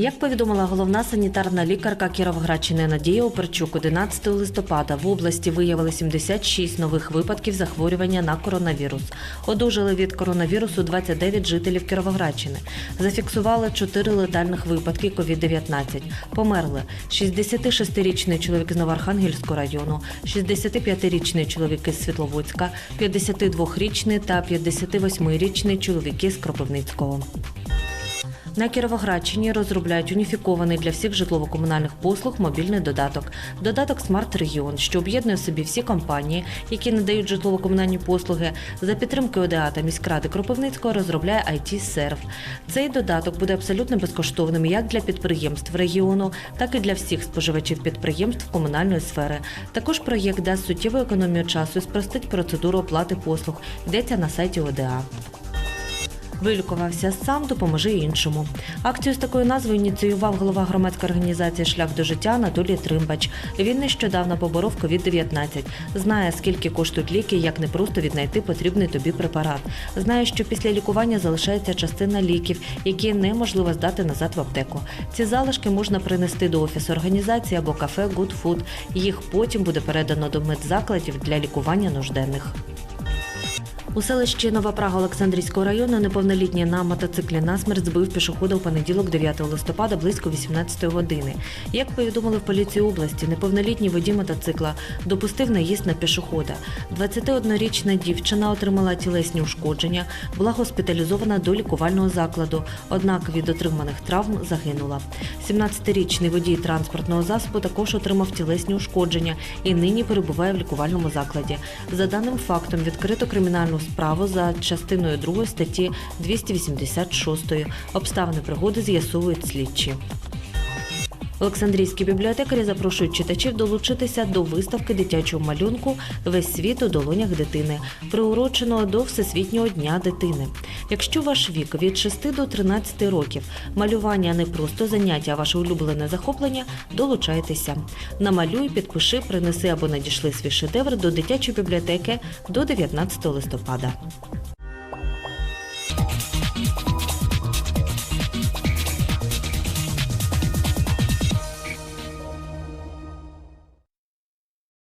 Як повідомила головна санітарна лікарка Кіровоградщини Надія Оперчук, 11 листопада в області виявили 76 нових випадків захворювання на коронавірус. Одужали від коронавірусу 29 жителів Кіровоградщини. Зафіксували 4 летальних випадки COVID-19. Померли 66-річний чоловік з Новоархангельського району, 65-річний чоловік із Світловодська, 52-річний та 58-річний чоловіки з Кропивницького. На Кіровоградщині розробляють уніфікований для всіх житлово-комунальних послуг мобільний додаток. Додаток Смарт Регіон, що об'єднує в собі всі компанії, які надають житлово-комунальні послуги. За підтримки ОДА та міськради Кропивницького розробляє IT серв Цей додаток буде абсолютно безкоштовним як для підприємств регіону, так і для всіх споживачів підприємств комунальної сфери. Також проєкт дасть суттєву економію часу і спростить процедуру оплати послуг. Йдеться на сайті ОДА. Вилікувався сам, допоможи іншому. Акцію з такою назвою ініціював голова громадської організації Шлях до життя Анатолій Тримбач. Він нещодавно поборов COVID-19. Знає, скільки коштують ліки, як не просто віднайти потрібний тобі препарат. Знає, що після лікування залишається частина ліків, які неможливо здати назад в аптеку. Ці залишки можна принести до офісу організації або кафе Good Food. Їх потім буде передано до медзакладів для лікування нужденних. У селищі Нова Прага Олександрійського району неповнолітній на мотоциклі насмерть збив пішохода у понеділок 9 листопада близько 18 години. Як повідомили в поліції області, неповнолітній водій мотоцикла допустив наїзд на пішохода. 21-річна дівчина отримала тілесні ушкодження, була госпіталізована до лікувального закладу, однак від отриманих травм загинула. 17-річний водій транспортного засобу також отримав тілесні ушкодження і нині перебуває в лікувальному закладі. За даним фактом відкрито кримінальну справу за частиною 2 статті 286. Обставини пригоди з'ясовують слідчі. Олександрійські бібліотекарі запрошують читачів долучитися до виставки дитячого малюнку Весь світ у долонях дитини, приуроченого до Всесвітнього дня дитини. Якщо ваш вік від 6 до 13 років, малювання не просто заняття, а ваше улюблене захоплення, долучайтеся. Намалюй, підпиши, принеси або надішли свій шедевр до дитячої бібліотеки до 19 листопада.